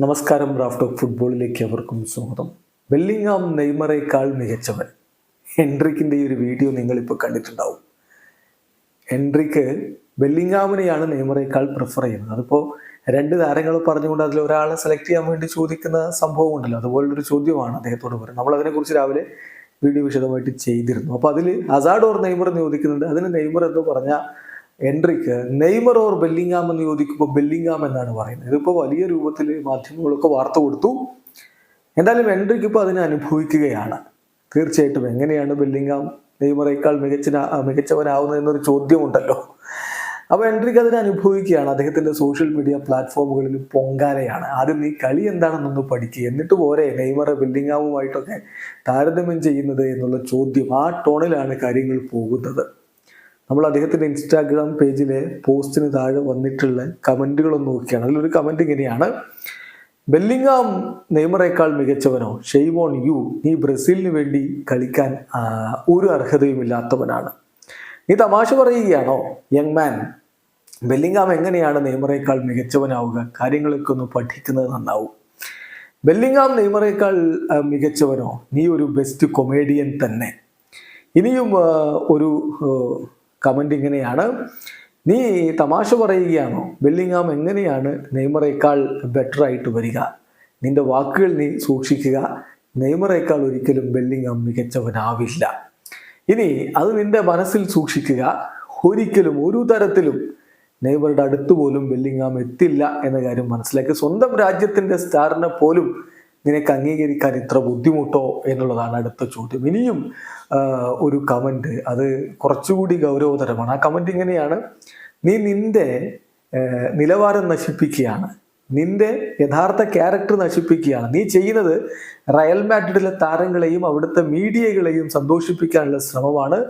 നമസ്കാരം ഓഫ് ഫുട്ബോളിലേക്ക് അവർക്കും സ്വാഗതം. വെല്ലിങ്ങാം നെയ്മറേക്കാൾ മികച്ചവൻ. ഹെൻറിക്കിന്റെ ഈ ഒരു വീഡിയോ നിങ്ങളിപ്പോൾ കണ്ടിട്ടുണ്ടാവും. ഹെൻറിക്ക് വെല്ലിങ്ങാമിനെയാണ് നെയ്മറേക്കാൾ പ്രിഫർ ചെയ്യുന്നത്. അതിപ്പോൾ രണ്ട് താരങ്ങൾ പറഞ്ഞുകൊണ്ട് അതിൽ ഒരാളെ സെലക്ട് ചെയ്യാൻ വേണ്ടി ചോദിക്കുന്ന സംഭവം ഉണ്ടല്ലോ. അതുപോലൊരു ചോദ്യമാണ് അദ്ദേഹത്തോട് പറയുന്നത്. നമ്മൾ അതിനെക്കുറിച്ച് രാവിലെ വീഡിയോ വിശദമായിട്ട് ചെയ്തിരുന്നു. അപ്പോൾ അതിൽ അസാഡ് ഓർ നെയ്മർ എന്ന് ചോദിക്കുന്നുണ്ട്. അതിന് നെയ്മർ എന്ന് പറഞ്ഞാൽ എൻട്രിക്ക് നെയ്മർ ഓർ ബെല്ലിങ്ങാം എന്ന് ചോദിക്കുമ്പോൾ ബെല്ലിങ്ങാം എന്നാണ് പറയുന്നത്. ഇതിപ്പോൾ വലിയ രൂപത്തിൽ മാധ്യമങ്ങളൊക്കെ വാർത്ത കൊടുത്തു. എന്തായാലും എൻട്രിക്ക് ഇപ്പോൾ അതിനെ അനുഭവിക്കുകയാണ്. തീർച്ചയായിട്ടും എങ്ങനെയാണ് ബെല്ലിങ്ങാം നെയ്മറേക്കാൾ മികച്ച മികച്ചവനാവുന്നത് എന്നൊരു ചോദ്യമുണ്ടല്ലോ. അപ്പോൾ എൻട്രിക്ക് അതിനെ അനുഭവിക്കുകയാണ്. അദ്ദേഹത്തിന്റെ സോഷ്യൽ മീഡിയ പ്ലാറ്റ്ഫോമുകളിൽ പൊങ്കാലയാണ്. ആദ്യം നീ കളി എന്താണെന്നൊന്ന് പഠിക്കുക എന്നിട്ട് പോരെ നെയ്മറെ ബില്ലിങ്ങാവുമായിട്ടൊക്കെ താരതമ്യം ചെയ്യുന്നത് എന്നുള്ള ചോദ്യം ആ ടോണിലാണ് കാര്യങ്ങൾ പോകുന്നത്. നമ്മൾ അദ്ദേഹത്തിന്റെ ഇൻസ്റ്റാഗ്രാം പേജിലെ പോസ്റ്റിന് താഴെ വന്നിട്ടുള്ള കമന്റുകളൊന്ന് നോക്കിയാണ്. അതിലൊരു കമന്റ് ഇങ്ങനെയാണ്. ബെല്ലിങ്ങാം നെയ്മറേക്കാൾ മികച്ചവനോ? ഷെയ്മോൺ യു നീ ബ്രസീലിന് വേണ്ടി കളിക്കാൻ ഒരു അർഹതയുമില്ലാത്തവനാണ്. നീ തമാശ പറയുകയാണോ? യങ് മാൻ ബെല്ലിങ്ങാം എങ്ങനെയാണ് നെയ്മറേക്കാൾ മികച്ചവനാവുക? കാര്യങ്ങളൊക്കെ ഒന്ന് പഠിക്കുന്നത് നന്നാവും. ബെല്ലിങ്ങാം നെയ്മറേക്കാൾ മികച്ചവനോ? നീ ഒരു ബെസ്റ്റ് കൊമേഡിയൻ തന്നെ. ഇനിയും ഒരു കമന്റ് ഇങ്ങനെയാണ്. നീ തമാശ പറയുകയാണോ? ബെല്ലിങ്ങാം എങ്ങനെയാണ് നെയ്മറേക്കാൾ ബെറ്ററായിട്ട് വരിക? നിന്റെ വാക്കുകൾ നീ സൂക്ഷിക്കുക. നെയ്മറേക്കാൾ ഒരിക്കലും ബെല്ലിങ്ങാം മികച്ചവനാവില്ല. ഇനി അത് നിന്റെ മനസ്സിൽ സൂക്ഷിക്കുക. ഒരിക്കലും ഒരു തരത്തിലും നെയ്മറുടെ അടുത്ത് പോലും ബെല്ലിങ്ങാം എത്തില്ല എന്ന കാര്യം മനസ്സിലാക്കി സ്വന്തം രാജ്യത്തിന്റെ സ്റ്റാറിനെ പോലും നിനക്ക് അംഗീകരിക്കാൻ ഇത്ര ബുദ്ധിമുട്ടോ എന്നുള്ളതാണ് അടുത്ത ചോദ്യം. ഇനിയും ഒരു കമന്റ് അത് കുറച്ചുകൂടി ഗൗരവതരമാണ്. ആ കമന്റ് ഇങ്ങനെയാണ്. നീ നിന്റെ നിലവാരം നശിപ്പിക്കുകയാണ്. നിന്റെ യഥാർത്ഥ ക്യാരക്ടർ നശിപ്പിക്കുകയാണ്. നീ ചെയ്യുന്നത് റയൽ മാഡ്രിഡിലെ താരങ്ങളെയും അവിടുത്തെ മീഡിയകളെയും സന്തോഷിപ്പിക്കാനുള്ള ശ്രമമാണ്.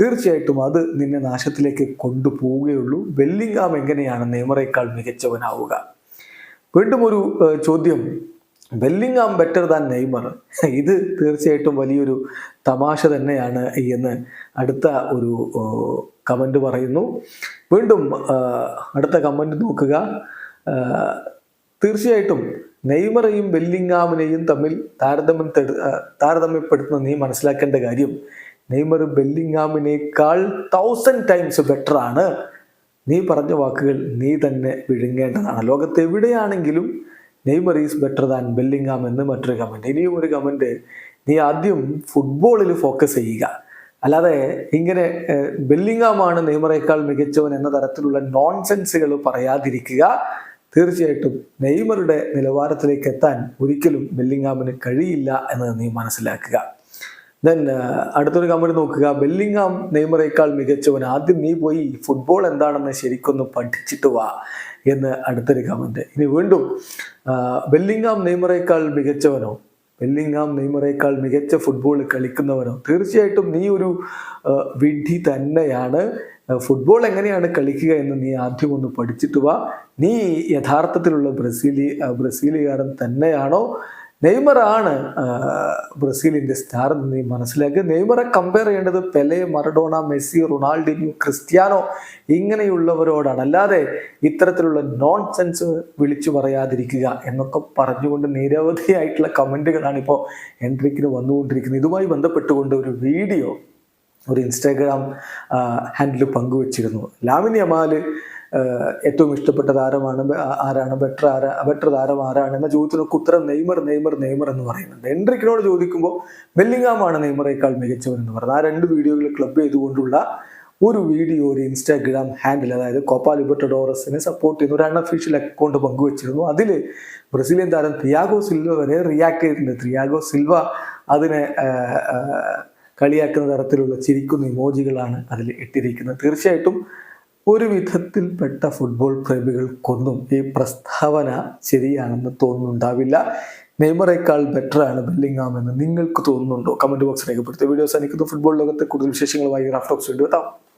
തീർച്ചയായിട്ടും അത് നിന്നെ നാശത്തിലേക്ക് കൊണ്ടുപോവുകയുള്ളൂ. വെല്ലിങ്കാം എങ്ങനെയാണ് നെയ്മറേക്കാൾ മികച്ചവനാവുക? വീണ്ടും ഒരു ചോദ്യം. ബെല്ലിങ്ങാം ബെറ്റർ ദാൻ നെയ്മർ ഇത് തീർച്ചയായിട്ടും വലിയൊരു തമാശ തന്നെയാണ് എന്ന് അടുത്ത ഒരു കമന്റ് പറയുന്നു. വീണ്ടും അടുത്ത കമന്റ് നോക്കുക. തീർച്ചയായിട്ടും നെയ്മറെയും ബെല്ലിങ്ങാമിനെയും തമ്മിൽ താരതമ്യം താരതമ്യപ്പെടുത്തുന്ന നീ മനസ്സിലാക്കേണ്ട കാര്യം നെയ്മർ ബെല്ലിങ്ങാമിനേക്കാൾ തൗസൻഡ് ടൈംസ് ബെറ്ററാണ് നീ പറഞ്ഞ വാക്കുകൾ നീ തന്നെ വിഴുങ്ങേണ്ടതാണ്. ലോകത്ത് എവിടെയാണെങ്കിലും Neymar is better than Bellingham എന്ന് മറ്റൊരു കമന്റ് ഇനിയും ഒരു കമന്റ് നീ ആദ്യം ഫുട്ബോളിൽ ഫോക്കസ് ചെയ്യുക. അല്ലാതെ ഇങ്ങനെ ബെല്ലിങ്ങാമാണ് നെയ്മറേക്കാൾ മികച്ചവൻ എന്ന തരത്തിലുള്ള നോൺസെൻസുകൾ പറയാതിരിക്കുക. തീർച്ചയായിട്ടും നെയ്മറുടെ നിലവാരത്തിലേക്ക് എത്താൻ ഒരിക്കലും ബെല്ലിങ്ങാമിന് കഴിയില്ല എന്നത് നീ മനസ്സിലാക്കുക. ദെൻ അടുത്തൊരു കമന്റ് നോക്കുക. ബെല്ലിങ്ങാം നെയ്മറേക്കാൾ മികച്ചവൻ. ആദ്യം നീ പോയി ഫുട്ബോൾ എന്താണെന്ന് ശരിക്കൊന്ന് പഠിച്ചിട്ട് വാ എന്ന് അടുത്തൊരു കമന്റ് ഇനി വീണ്ടും ബെല്ലിങ്ങാം നെയ്മറേക്കാൾ മികച്ചവനോ? ബെല്ലിങ്ങാം നെയ്മറേക്കാൾ മികച്ച ഫുട്ബോൾ കളിക്കുന്നവനോ? തീർച്ചയായിട്ടും നീ ഒരു വിഡ്ഢി തന്നെയാണ്. ഫുട്ബോൾ എങ്ങനെയാണ് കളിക്കുക എന്ന് നീ ആദ്യം ഒന്ന് പഠിച്ചിട്ട് വാ. നീ യഥാർത്ഥത്തിലുള്ള ബ്രസീലി ബ്രസീലുകാരൻ തന്നെയാണോ? നെയ്മറാണ് ബ്രസീലിന്റെ സ്റ്റാർ എന്ന് നീ മനസ്സിലാക്കുക നെയ്മറെ കമ്പയർ ചെയ്യേണ്ടത് Pele Maradona Messi Ronaldinho Cristiano ഇങ്ങനെയുള്ളവരോടാണ്. അല്ലാതെ ഇത്തരത്തിലുള്ള നോൺ സെൻസ് വിളിച്ചു പറയാതിരിക്കുക എന്നൊക്കെ പറഞ്ഞുകൊണ്ട് നിരവധിയായിട്ടുള്ള കമന്റുകളാണ് ഇപ്പോൾ എൻട്രിക്കിന് വന്നുകൊണ്ടിരിക്കുന്നത്. ഇതുമായി ബന്ധപ്പെട്ടുകൊണ്ട് ഒരു വീഡിയോ ഒരു ഇൻസ്റ്റാഗ്രാം ഹാൻഡിൽ പങ്കുവച്ചിരുന്നു. ലാമിനി അമാൽ ഏറ്റവും ഇഷ്ടപ്പെട്ട താരമാണ് ആരാണ്? ബെറ്റർ ആരാ ബെറ്റർ താരം ആരാണ്? എന്ന ചോദ്യത്തിനൊക്കെ ഉത്തരം നെയ്മർ നെയ്മർ നെയ്മർ എന്ന് പറയുന്നുണ്ട്. എൻട്രിക്കിനോട് ചോദിക്കുമ്പോൾ ബെല്ലിങ്ങാമാണ് നെയ്മറേക്കാൾ മികച്ചവൻ എന്ന് പറയുന്നത്. ആ രണ്ട് വീഡിയോകൾ ക്ലബ് ചെയ്തുകൊണ്ടുള്ള ഒരു വീഡിയോ ഒരു ഇൻസ്റ്റാഗ്രാം ഹാൻഡിൽ അതായത് കോപ്പ ലിബർട്ടഡോറസിനെ സപ്പോർട്ട് ചെയ്യുന്ന ഒരു അൺഅഫീഷ്യൽ അക്കൗണ്ട് പങ്കുവച്ചിരുന്നു. അതിൽ ബ്രസീലിയൻ താരം തിയാഗോ സിൽവ വരെ റിയാക്ട് ചെയ്തിട്ടുണ്ട്. ത്രിയാഗോ സിൽവ അതിനെ കളിയാക്കുന്ന തരത്തിലുള്ള ചിരിക്കുന്ന ഇമോജികളാണ് അതിൽ ഇട്ടിരിക്കുന്നത്. തീർച്ചയായിട്ടും ഒരു വിധത്തിൽപ്പെട്ട ഫുട്ബോൾ പ്രേമികൾക്കൊന്നും ഈ പ്രസ്താവന ശരിയാണെന്ന് തോന്നുന്നുണ്ടാവില്ല. നെയ്മറേക്കാൾ ബെറ്റർ ആണ് ബെല്ലിങ്ങാം എന്ന് നിങ്ങൾക്ക് തോന്നുന്നുണ്ടോ? കമന്റ് ബോക്സ് രേഖപ്പെടുത്തിയ വീഡിയോസ് എനിക്ക് ഫുട്ബോൾ ലോകത്തെ കൂടുതൽ വിശേഷങ്ങളുമായി റാഫ്റ്റോക്സ് വേണ്ടി എത്താം.